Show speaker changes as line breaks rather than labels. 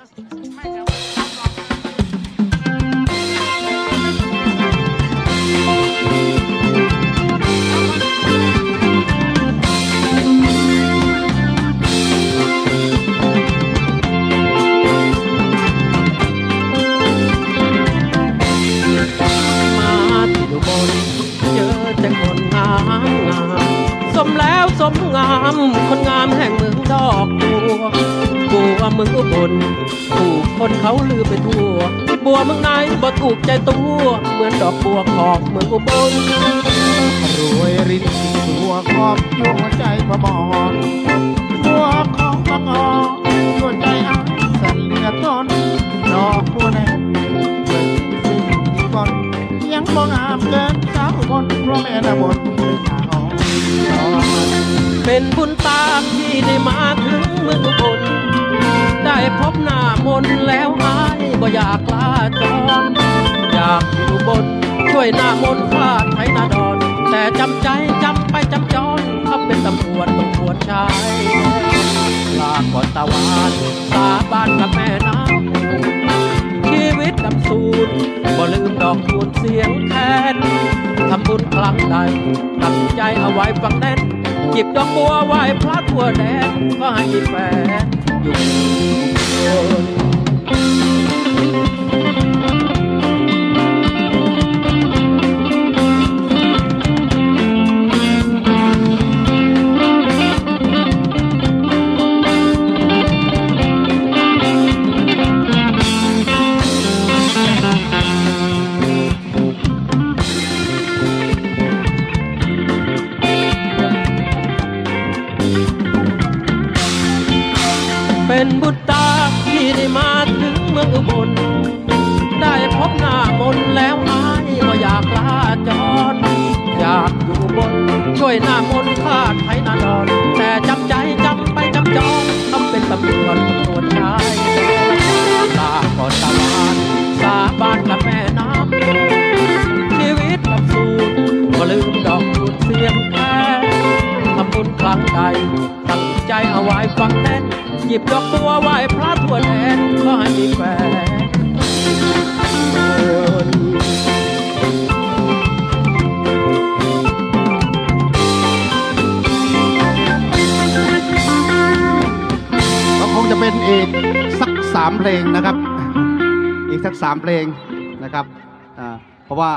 สมแล้วสมงาม คนงามแห่ง วเมืองอุบลถูกคนเขาลือไปทั่ว บัวมืองไหนบ่ถูกใจตัวเหมือนดอกบัวของเมืองอุบล
รวยรินบัวขอบยู่หัวใจมามอนบัวของบางออหัวใจอ้ายสั่นเลือทนดอกบัวแน่เบิ่งซึ่อนยังบ่งามเกินสาวบนเพราะแม่ละบนเลยขาออนอก
เป็นบุญตาที่ได้มาถึงเมืองอุบล พบหน้ามนแล้วหายบ่อยากลาจรอยากอยู่บน ช่วยหน้ามนต์พลาดไทยนาดอน แต่จำใจจำไปจำจรเขาเป็นตำรวจต้องปวดชายลาก่อนตะวันสาบานกับแม่น้ำชีวิตดำสูนบ่ลืมดอกคูณเสียงแคนทำบุญครั้งใดตั้งใจเอาไว้ฟังแน่นหยิบดอกบัวไหว้พระทั่วแดนก็ให้แฟน อยู่ เป็นบุตรตาที่ได้มาถึงเมืองอุบล ได้พบหน้ามนแล้วอายก็อยากลาจรอยากอยู่บนช่วยหน้ามนต์พาดไทยนาดอน แต่จำใจจำไปจำจองทำเป็นตำรวจตำรวจชายลาก่อนตะวันสาบานกับแม่น้ำชีวิตกับสูนก็ลืมดอกสูดเสียงแค่ทำบุญครั้งใดตั้งใจเอาไว้ฟังแน่น หยิบดอกบัวไหว้พระทั่วแดนก็ให้มีแฟน
ก็คงจะเป็นอีกสักสามเพลงนะครับ อีกสักสามเพลงนะครับเพราะว่า